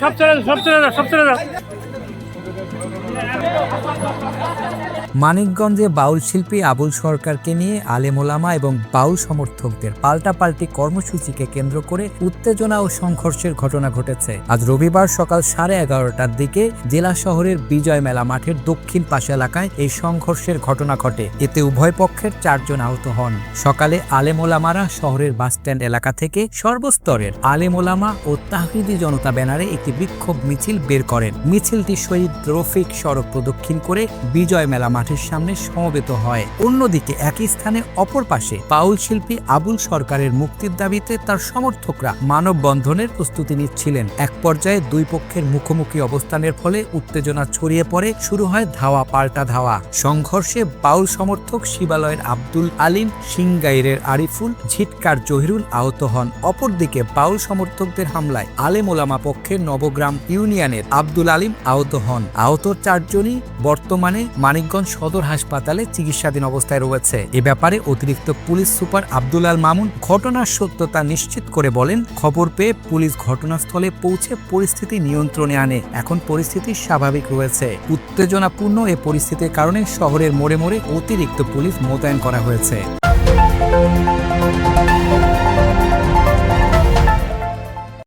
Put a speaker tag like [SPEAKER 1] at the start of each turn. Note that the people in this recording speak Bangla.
[SPEAKER 1] সব চলে সব চলে সব চলে
[SPEAKER 2] মানিকগঞ্জে বাউল শিল্পী আবুল সরকারকে নিয়ে আলেমোলামা এবং বাউল সমর্থকদের পাল্টাপাল্টি কর্মসূচিকে কেন্দ্র করে উত্তেজনা ও সংঘর্ষের ঘটনা ঘটেছে। আজ রবিবার সকাল সাড়ে এগারোটার দিকে জেলা শহরের বিজয় মেলা মাঠের দক্ষিণ পাশ এলাকায় এই সংঘর্ষের ঘটনা ঘটে। এতে উভয় পক্ষের চারজন আহত হন। সকালে আলেমোলামারা শহরের বাসস্ট্যান্ড এলাকা থেকে সর্বস্তরের আলেমোলামা ও তাহরিদি জনতা ব্যানারে একটি বিক্ষোভ মিছিল বের করেন। মিছিলটি শহীদ রফিক সড়ক প্রদক্ষিণ করে বিজয় মেলা মাঠের সামনে সমবেত হয়। অন্যদিকে একই স্থানে অপর পাশে পাউল শিল্পী আবুল সরকারের মুক্তির দাবিতে তার সমর্থকরা মানববন্ধনের প্রস্তুতি নিচ্ছিলেন। এক পর্যায়ে দুই পক্ষের মুখোমুখি অবস্থানের ফলে উত্তেজনা ছড়িয়ে পড়ে, শুরু হয় ধাওয়া পাল্টা ধাওয়া। সংঘর্ষে বাউল সমর্থক শিবালয়ের আব্দুল আলিম সিংগাইরের আরিফুল, ঝিটকার জহিরুল আহত হন। অপরদিকে বাউল সমর্থকদের হামলায় আলেম ওলামা পক্ষের নবগ্রাম ইউনিয়নের আব্দুল আলিম আহত হন। আহত চারজনই বর্তমানে মানিকগঞ্জ সদর হাসপাতালে চিকিৎসাধীন অবস্থায় রয়েছে। এ ব্যাপারে অতিরিক্ত পুলিশ সুপার আব্দুল আল মামুন ঘটনার সত্যতা নিশ্চিত করে বলেন, খবর পেয়ে পুলিশ ঘটনাস্থলে পৌঁছে পরিস্থিতি নিয়ন্ত্রণে আনে। এখন পরিস্থিতি স্বাভাবিক রয়েছে। উত্তেজনাপূর্ণ এ পরিস্থিতির কারণে শহরের মোড়ে মোড়ে অতিরিক্ত পুলিশ মোতায়েন করা হয়েছে।